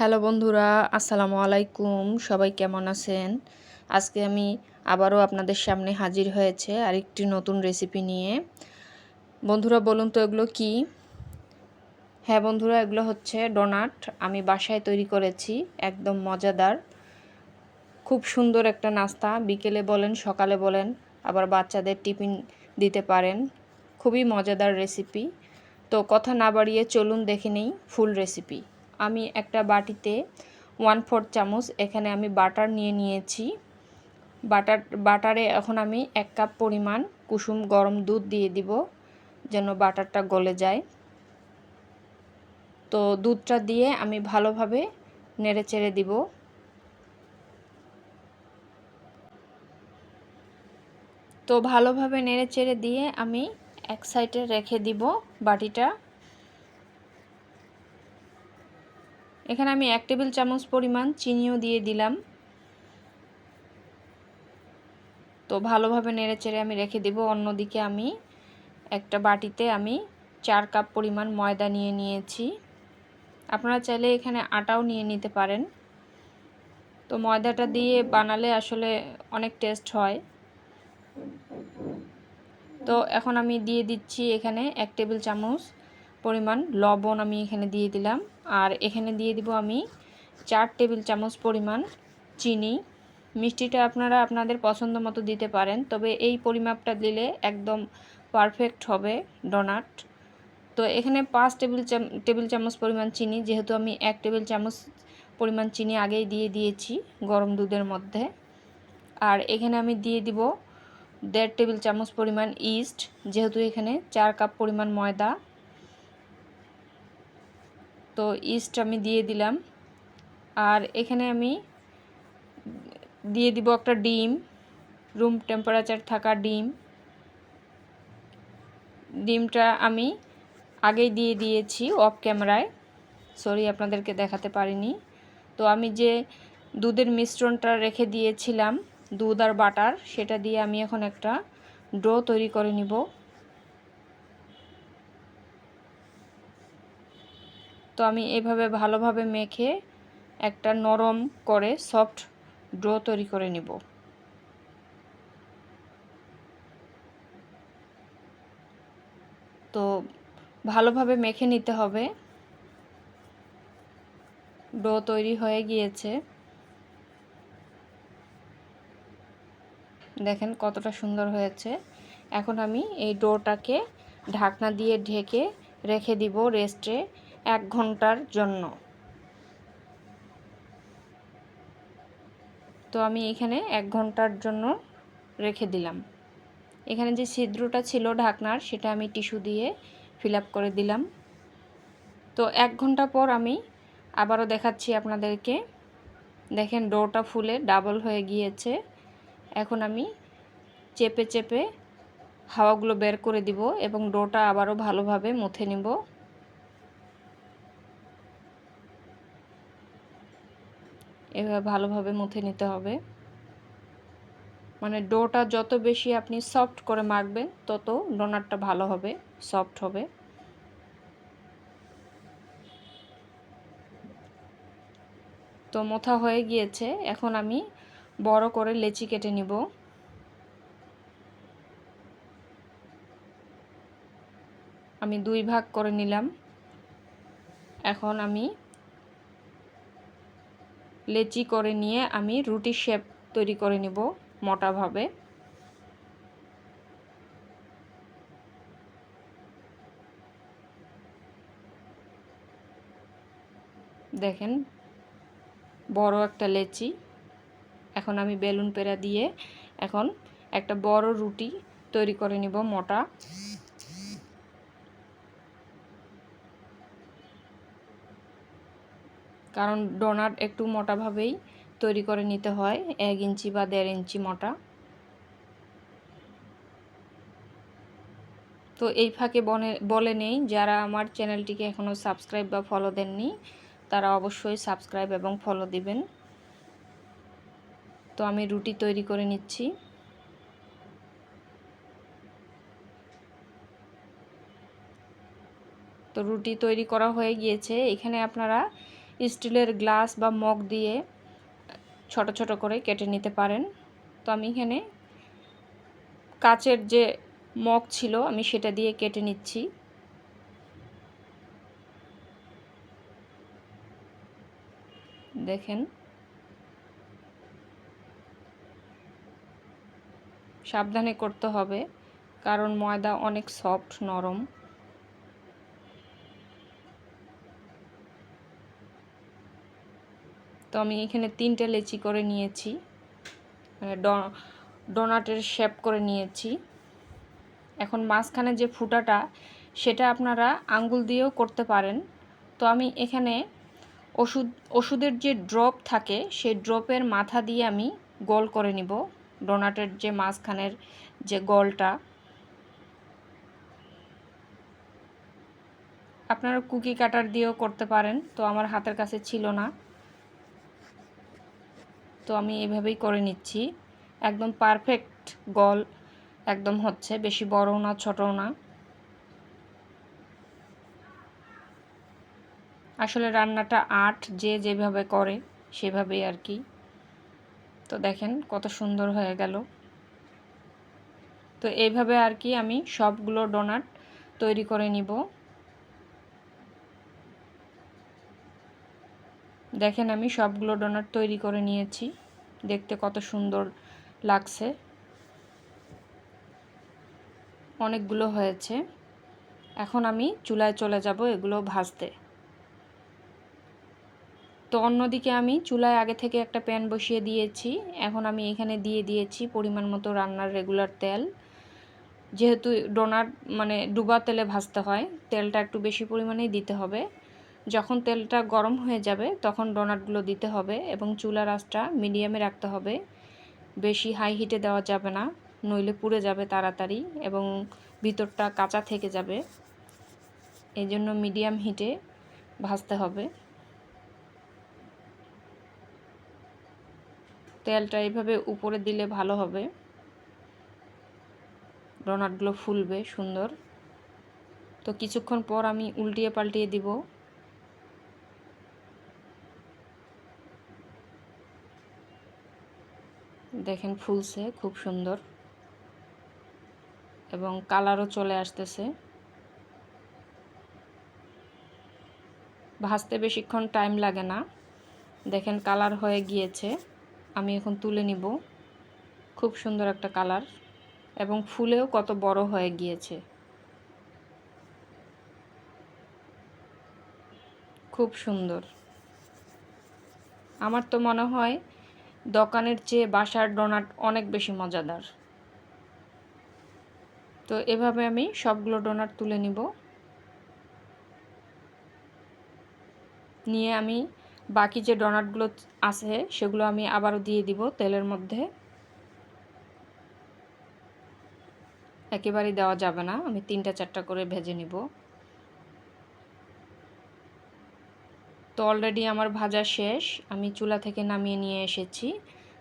Hello বন্ধুরা, আসসালামু আলাইকুম। সবাই কেমন আছেন? আজকে আমি আবারও আপনাদের সামনে হাজির হয়েছে আরেকটি নতুন রেসিপি নিয়ে। বন্ধুরা, বলুন তো এগুলো কি? হ্যাঁ বন্ধুরা, এগুলো হচ্ছে ডোনাট আমি বাসায় তৈরি করেছি, একদম মজাদার। খুব সুন্দর একটা নাস্তা। বিকেলে বলেন, সকালে বলেন, আবার বাচ্চাদের টিফিন দিতে পারেন। খুবই মজাদার রেসিপি তো কথা না বাড়িয়ে চলুন, দেখে নেই ফুল রেসিপি আমি একটা বাটিতে ওয়ান ফোর্থ চামচ, এখানে আমি বাটার নিয়ে নিয়েছি। বাটার, বাটারে এখন আমি এক কাপ পরিমাণ কুসুম গরম দুধ দিয়ে দিব, যেন বাটারটা গলে যায়। তো দুধটা দিয়ে আমি ভালোভাবে নেড়ে চেড়ে দিব। তো ভালোভাবে নেড়ে চেড়ে দিয়ে আমি এক সাইডে রেখে দিব বাটিটা। এখানে আমি এক টেবিল চামচ পরিমাণ চিনিও দিয়ে দিলাম। তো ভালোভাবে নেড়ে চেড়ে আমি রেখে দেব। অন্যদিকে আমি একটা বাটিতে আমি চার কাপ পরিমাণ ময়দা নিয়ে নিয়েছি। আপনারা চাইলে এখানে আটাও নিয়ে নিতে পারেন। তো ময়দাটা দিয়ে বানালে আসলে অনেক টেস্ট হয়। তো এখন আমি দিয়ে দিচ্ছি এখানে এক টেবিল চামচ পরিমাণ লবণ আমি এখানে দিয়ে দিলাম। আর এখানে দিয়ে দিব আমি চার টেবিল চামচ পরিমাণ চিনি। মিষ্টিটা আপনারা আপনাদের পছন্দ মতো দিতে পারেন, তবে এই পরিমাপটা দিলে একদম পারফেক্ট হবে ডোনাট। তো এখানে পাঁচ টেবিল টেবিল চামচ পরিমাণ চিনি, যেহেতু আমি এক টেবিল চামচ পরিমাণ চিনি আগেই দিয়ে দিয়েছি গরম দুধের মধ্যে। আর এখানে আমি দিয়ে দিব দেড় টেবিল চামচ পরিমাণ ইস্ট, যেহেতু এখানে চার কাপ পরিমাণ ময়দা। তো ইস্ট আমি দিয়ে দিলাম। আর এখানে আমি দিয়ে দিব একটা ডিম রুম টেম্পারেচার থাকা ডিম। ডিমটা আমি আগেই দিয়ে দিয়েছি অফ ক্যামেরায় সরি আপনাদেরকে দেখাতে পারিনি। তো আমি যে দুধের মিশ্রণটা রেখে দিয়েছিলাম, দুধ আর বাটার, সেটা দিয়ে আমি এখন একটা ডো তৈরি করে নিব। তো আমি এভাবে ভালোভাবে মেখে একটা নরম করে সফট ডো তৈরি করে নিব। তো ভালোভাবে মেখে নিতে হবে। ডো তৈরি হয়ে গিয়েছে। দেখেন কতটা সুন্দর হয়েছে। এখন আমি এই ডোটাকে ঢাকনা দিয়ে ঢেকে রেখে দিব রেস্টে এক ঘণ্টার জন্য। তো আমি এখানে এক ঘণ্টার জন্য রেখে দিলাম। এখানে যে ছিদ্রটা ছিল ঢাকনার, সেটা আমি টিস্যু দিয়ে ফিল করে দিলাম। তো এক ঘণ্টা পর আমি আবারও দেখাচ্ছি আপনাদেরকে। দেখেন, ডোটা ফুলে ডাবল হয়ে গিয়েছে। এখন আমি চেপে চেপে হাওয়াগুলো বের করে দিব এবং ডোটা আবারও ভালোভাবে মুথে নিব। এভাবে ভালোভাবে মুথে নিতে হবে। মানে ডোটা যত বেশি আপনি সফট করে মাখবেন, তত ডোনারটা ভালো হবে, সফট হবে। তো মোথা হয়ে গিয়েছে। এখন আমি বড় করে লেচি কেটে নিব। আমি দুই ভাগ করে নিলাম। এখন আমি লেচি করে নিয়ে আমি রুটি শেপ তৈরি করে নিব মোটাভাবে। দেখেন, বড় একটা লেচি। এখন আমি বেলুন পেরা দিয়ে এখন একটা বড় রুটি তৈরি করে নিব মোটা। কারণ ডোনাট একটু মোটাভাবেই তৈরি করে নিতে হয়, এক ইঞ্চি বা দেড় ইঞ্চি মোটা। তো এই ফাঁকে বনে, বলে নেই, যারা আমার চ্যানেলটিকে এখনও সাবস্ক্রাইব বা ফলো দেননি, তারা অবশ্যই সাবস্ক্রাইব এবং ফলো দিবেন। তো আমি রুটি তৈরি করে নিচ্ছি। তো রুটি তৈরি করা হয়ে গিয়েছে। এখানে আপনারা স্টিলের গ্লাস বা মগ দিয়ে ছোট ছোট করে কেটে নিতে পারেন। তো আমি এখানে কাচের যে মগ ছিল, আমি সেটা দিয়ে কেটে নিচ্ছি। দেখেন। সাবধানে করতে হবে, কারণ ময়দা অনেক সফট, নরম। আমি এখানে তিনটে লেচি করে নিয়েছি। মানে ডোনাটের শেপ করে নিয়েছি। এখন মাঝখানে যে ফুটাটা, সেটা আপনারা আঙ্গুল দিয়েও করতে পারেন। তো আমি এখানে ওষুধ, ওষুধের যে ড্রপ থাকে, সেই ড্রপের মাথা দিয়ে আমি গোল করে নিব। ডোনাটের যে মাঝখানের যে গোলটা। আপনারা কুকি কাটার দিয়েও করতে পারেন, তো আমার হাতের কাছে ছিল না। তো আমি এভাবেই করে নিচ্ছি। একদম পারফেক্ট গল একদম হচ্ছে বেশি বড়ও না, ছোটও না। আসলে রান্নাটা আট যে যেভাবে করে সেভাবেই আর কি। তো দেখেন কত সুন্দর হয়ে গেল। তো এইভাবে আর কি আমি সবগুলো ডোনাট তৈরি করে নিব। দেখেন আমি সবগুলো ডোনাট তৈরি করে নিয়েছি। দেখতে কত সুন্দর লাগছে। অনেকগুলো হয়েছে। এখন আমি চুলায় চলে যাব এগুলো ভাজতে। তো অন্যদিকে আমি চুলায় আগে থেকে একটা প্যান বসিয়ে দিয়েছি। এখন আমি এখানে দিয়ে দিয়েছি পরিমাণ মতো রান্নার রেগুলার তেল। যেহেতু ডোনাট মানে ডুবা তেলে ভাজতে হয়, তেলটা একটু বেশি পরিমাণেই দিতে হবে। যখন তেলটা গরম হয়ে যাবে, তখন ডোনাটগুলো দিতে হবে এবং চুলার আঁচটা মিডিয়ামে রাখতে হবে। বেশি হাই হিটে দেওয়া যাবে না, নইলে পুড়ে যাবে তাড়াতাড়ি এবং ভিতরটা কাঁচা থেকে যাবে। এই জন্য মিডিয়াম হিটে ভাজতে হবে। তেলটা এইভাবে উপরে দিলে ভালো হবে। ডোনাটগুলো ফুলবে সুন্দর। তো কিছুক্ষণ পর আমি উল্টিয়ে পাল্টিয়ে দিব। দেখেন ফুলছে, খুব সুন্দর। এবং কালারও চলে আসতেছে। ভাজতে বেশিক্ষণ টাইম লাগে না। দেখেন কালার হয়ে গিয়েছে। আমি এখন তুলে নিব। খুব সুন্দর একটা কালার। এবং ফুলেও কত বড় হয়ে গিয়েছে। খুব সুন্দর। আমার তো মনে হয় দোকানের চেয়ে বাসার ডোনাট অনেক বেশি মজাদার। তো এভাবে আমি সবগুলো ডোনাট তুলে নিব। নিয়ে আমি বাকি যে ডোনাটগুলো আছে, সেগুলো আমি আবারও দিয়ে দিব তেলের মধ্যে। একেবারেই দেওয়া যাবে না, আমি তিনটা চারটা করে ভেজে নিব। তো অলরেডি আমার ভাজা শেষ। আমি চুলা থেকে নামিয়ে নিয়ে এসেছি।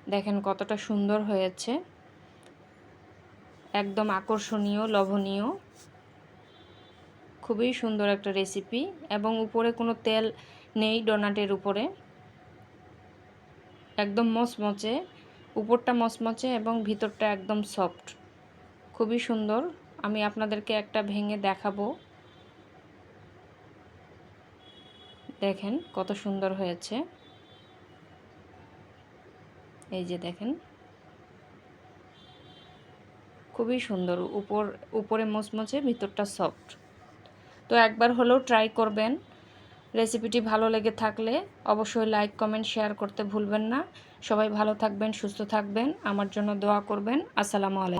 দেখেন কতটা সুন্দর হয়েছে। একদম আকর্ষণীয়, লবণীয়। খুবই সুন্দর একটা রেসিপি এবং উপরে কোনো তেল নেই ডোনাটের উপরে। একদম মচমচে, উপরটা মচমচে এবং ভিতরটা একদম সফট খুবই সুন্দর। আমি আপনাদেরকে একটা ভেঙে দেখাবো। দেখেন কত সুন্দর হয়েছে। এই যে দেখেন। খুবই সুন্দর, উপর, উপরে মচমচে, ভিতরটা সফট তো একবার হলেও ট্রাই করবেন। রেসিপিটি ভালো লেগে থাকলে অবশ্যই লাইক কমেন্ট শেয়ার করতে ভুলবেন না। সবাই ভালো থাকবেন, সুস্থ থাকবেন। আমার জন্য দোয়া করবেন। আসসালামু আলাইকুম।